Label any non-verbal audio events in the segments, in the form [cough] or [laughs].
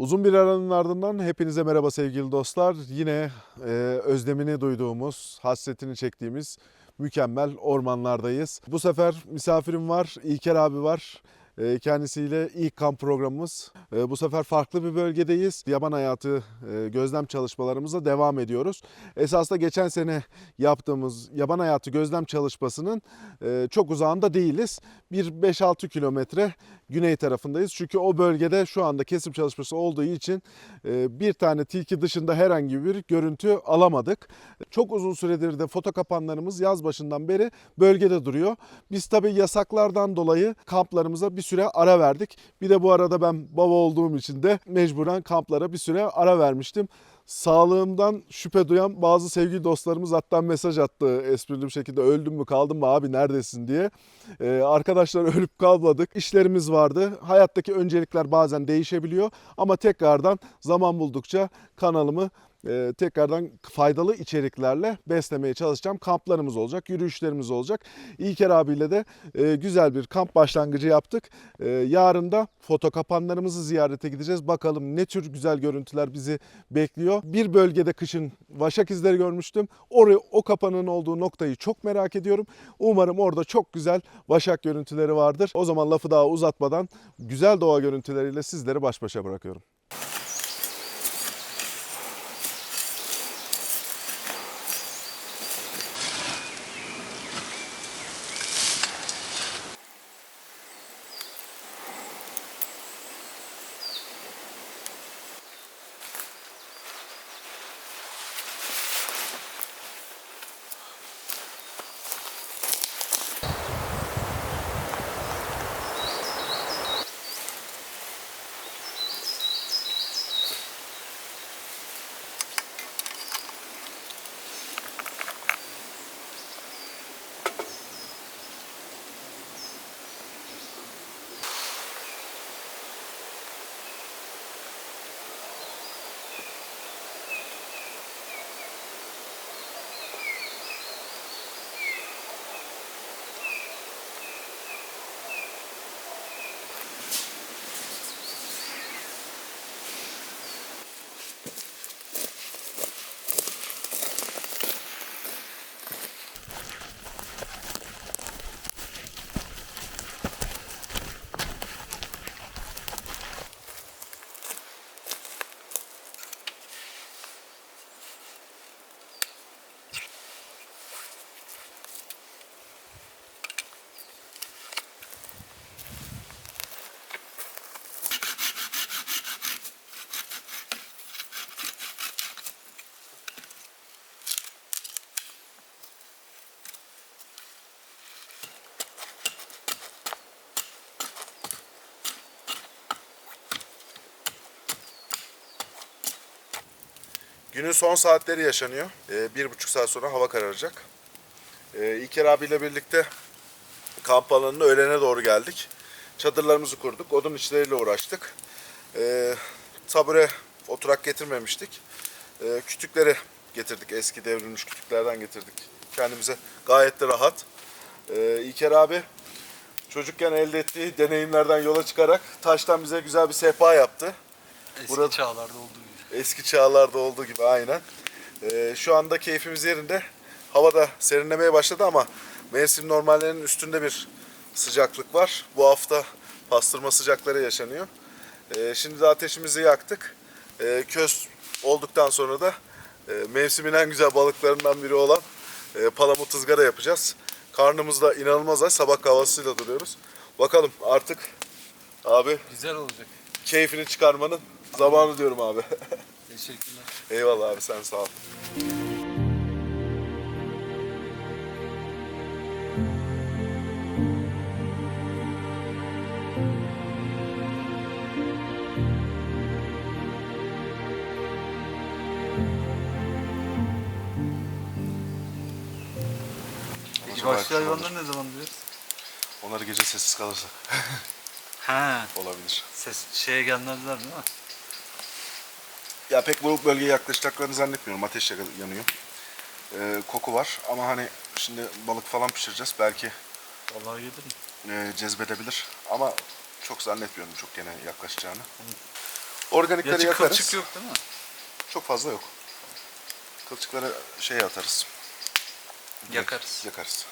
Uzun bir aranın ardından hepinize merhaba sevgili dostlar. Yine e, özlemini duyduğumuz, hasretini çektiğimiz mükemmel ormanlardayız. Bu sefer misafirim var, İlker abi var. E, Kendisiyle ilk kamp programımız. E, Bu sefer farklı bir bölgedeyiz. Yaban hayatı e, gözlem çalışmalarımıza devam ediyoruz. Esasında geçen sene yaptığımız yaban hayatı gözlem çalışmasının e, çok uzağında değiliz. Bir 5-6 kilometre güney tarafındayız. Çünkü o bölgede şu anda kesim çalışması olduğu için e, bir tane tilki dışında herhangi bir görüntü alamadık. Çok uzun süredir de foto kapanlarımız yaz başından beri bölgede duruyor. Biz tabii yasaklardan dolayı kamplarımıza bir süre ara verdik. Bir de bu arada ben baba olduğum için de mecburen kamplara bir süre ara vermiştim. Sağlığımdan şüphe duyan bazı sevgili dostlarımız hatta mesaj attı esprili bir şekilde öldüm mü kaldım mı abi neredesin diye. Ee, arkadaşlar [laughs] ölüp kalmadık. İşlerimiz vardı. Hayattaki öncelikler bazen değişebiliyor ama tekrardan zaman buldukça kanalımı e, tekrardan faydalı içeriklerle beslemeye çalışacağım. Kamplarımız olacak, yürüyüşlerimiz olacak. İlker abiyle de e, güzel bir kamp başlangıcı yaptık. E, yarın da foto kapanlarımızı ziyarete gideceğiz. Bakalım ne tür güzel görüntüler bizi bekliyor. Bir bölgede kışın vaşak izleri görmüştüm. Oraya o kapanın olduğu noktayı çok merak ediyorum. Umarım orada çok güzel vaşak görüntüleri vardır. O zaman lafı daha uzatmadan güzel doğa görüntüleriyle sizleri baş başa bırakıyorum. Günün son saatleri yaşanıyor. Ee, bir buçuk saat sonra hava kararacak. Ee, İlker abiyle birlikte kamp alanına öğlene doğru geldik. Çadırlarımızı kurduk. Odun işleriyle uğraştık. Ee, tabure oturak getirmemiştik. Ee, kütükleri getirdik. Eski devrilmiş kütüklerden getirdik. Kendimize gayet de rahat. Ee, İlker abi çocukken elde ettiği deneyimlerden yola çıkarak taştan bize güzel bir sehpa yaptı. Eski Burada- çağlarda olduğu. Eski çağlarda olduğu gibi aynen. Ee, şu anda keyfimiz yerinde. Hava da serinlemeye başladı ama mevsim normallerinin üstünde bir sıcaklık var. Bu hafta pastırma sıcakları yaşanıyor. Ee, şimdi de ateşimizi yaktık. Ee, köz olduktan sonra da e, mevsimin en güzel balıklarından biri olan e, palamut ızgara yapacağız. Karnımız da inanılmaz aç. Sabah kahvaltısıyla duruyoruz. Bakalım artık abi Güzel olacak. keyfini çıkarmanın zamanı diyorum abi. [laughs] Teşekkürler. Eyvallah abi sen sağ ol. Peki vahşi hayvanları ne zaman duyuyoruz? Onları gece sessiz kalırsak He. [laughs] olabilir. Ses şeye gelmezler değil mi? Ya pek bu bölgeye yaklaşacaklarını zannetmiyorum. Ateş yanıyor. Ee, koku var ama hani şimdi balık falan pişireceğiz. Belki Vallahi yedim. e, cezbedebilir. Ama çok zannetmiyorum çok gene yaklaşacağını. Organikleri Gerçi yakarız. kılçık yok değil mi? Çok fazla yok. Kılçıkları şeye atarız. Direkt Yakarız. Yakarız.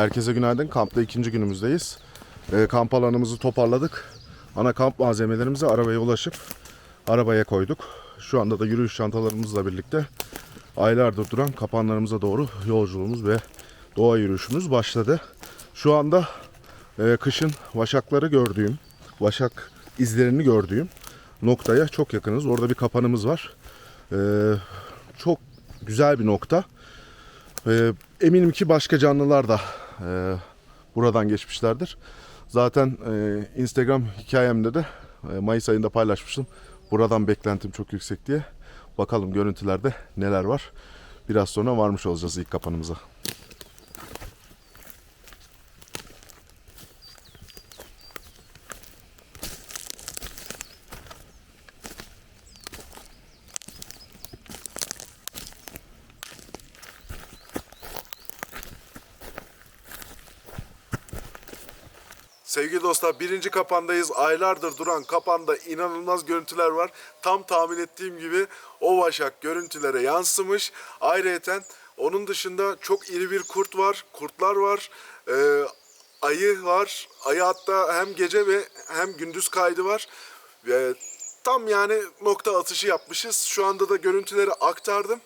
Herkese günaydın. Kampta ikinci günümüzdeyiz. Ee, kamp alanımızı toparladık. Ana kamp malzemelerimizi arabaya ulaşıp arabaya koyduk. Şu anda da yürüyüş çantalarımızla birlikte aylardır duran kapanlarımıza doğru yolculuğumuz ve doğa yürüyüşümüz başladı. Şu anda e, kışın vaşakları gördüğüm, vaşak izlerini gördüğüm noktaya çok yakınız. Orada bir kapanımız var. Ee, çok güzel bir nokta. Ee, eminim ki başka canlılar da e, buradan geçmişlerdir. Zaten e, Instagram hikayemde de e, Mayıs ayında paylaşmıştım. Buradan beklentim çok yüksek diye. Bakalım görüntülerde neler var. Biraz sonra varmış olacağız ilk kapanımıza. Sevgili dostlar birinci kapandayız. Aylardır duran kapanda inanılmaz görüntüler var. Tam tahmin ettiğim gibi o vaşak görüntülere yansımış. Ayrıyeten onun dışında çok iri bir kurt var. Kurtlar var. Ee, ayı var. Ayı hatta hem gece ve hem gündüz kaydı var. Ve tam yani nokta atışı yapmışız. Şu anda da görüntüleri aktardım.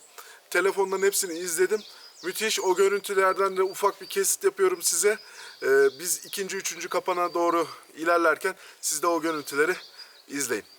Telefonların hepsini izledim. Müthiş. O görüntülerden de ufak bir kesit yapıyorum size. Ee, biz ikinci, üçüncü kapana doğru ilerlerken siz de o görüntüleri izleyin.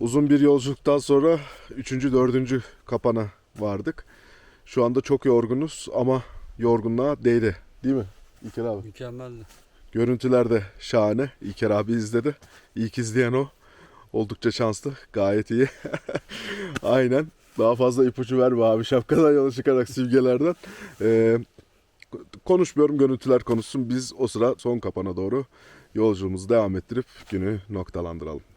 Uzun bir yolculuktan sonra 3. 4. kapana vardık. Şu anda çok yorgunuz ama yorgunluğa değdi. Değil mi İlker abi? Mükemmeldi. Görüntüler de şahane. İlker abi izledi. İlk izleyen o. Oldukça şanslı. Gayet iyi. [laughs] Aynen. Daha fazla ipucu verme abi. Şapkadan yola çıkarak simgelerden. Ee, konuşmuyorum. Görüntüler konuşsun. Biz o sıra son kapana doğru yolculuğumuzu devam ettirip günü noktalandıralım.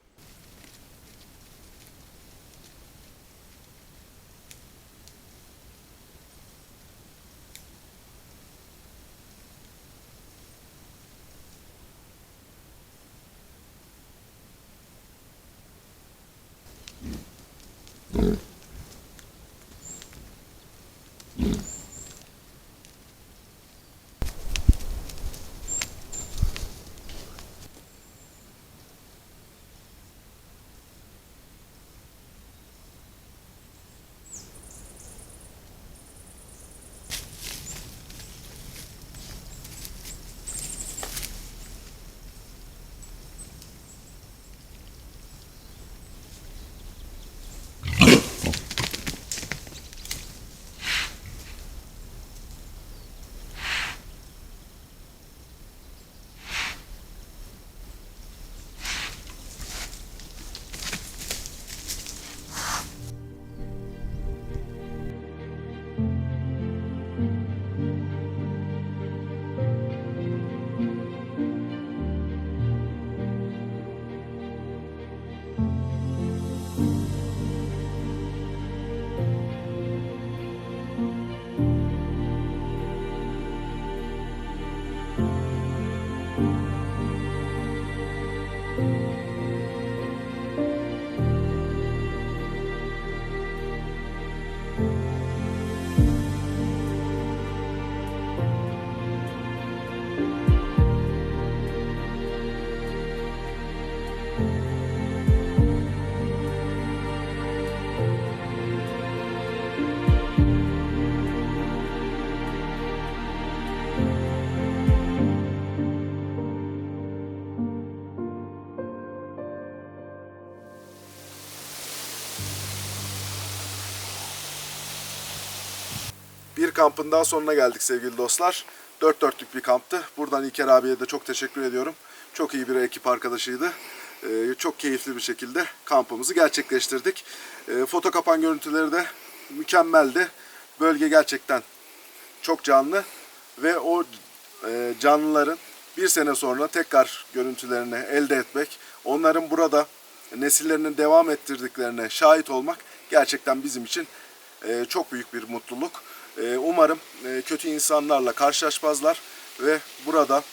Kampın daha sonuna geldik sevgili dostlar. Dört dörtlük bir kamptı. Buradan İlker abiye de çok teşekkür ediyorum. Çok iyi bir ekip arkadaşıydı. Ee, çok keyifli bir şekilde kampımızı gerçekleştirdik. Ee, foto kapan görüntüleri de mükemmeldi. Bölge gerçekten çok canlı ve o e, canlıların bir sene sonra tekrar görüntülerini elde etmek, onların burada nesillerini devam ettirdiklerine şahit olmak gerçekten bizim için e, çok büyük bir mutluluk. E, umarım e, kötü insanlarla karşılaşmazlar ve burada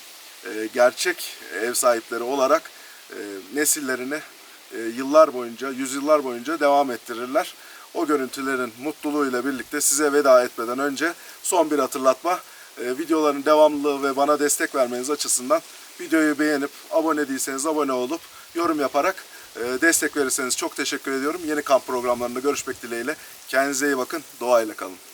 e, gerçek ev sahipleri olarak e, nesillerini yıllar boyunca, yüzyıllar boyunca devam ettirirler. O görüntülerin mutluluğuyla birlikte size veda etmeden önce son bir hatırlatma. Videoların devamlılığı ve bana destek vermeniz açısından videoyu beğenip abone değilseniz abone olup yorum yaparak destek verirseniz çok teşekkür ediyorum. Yeni kamp programlarında görüşmek dileğiyle. Kendinize iyi bakın. Doğayla kalın.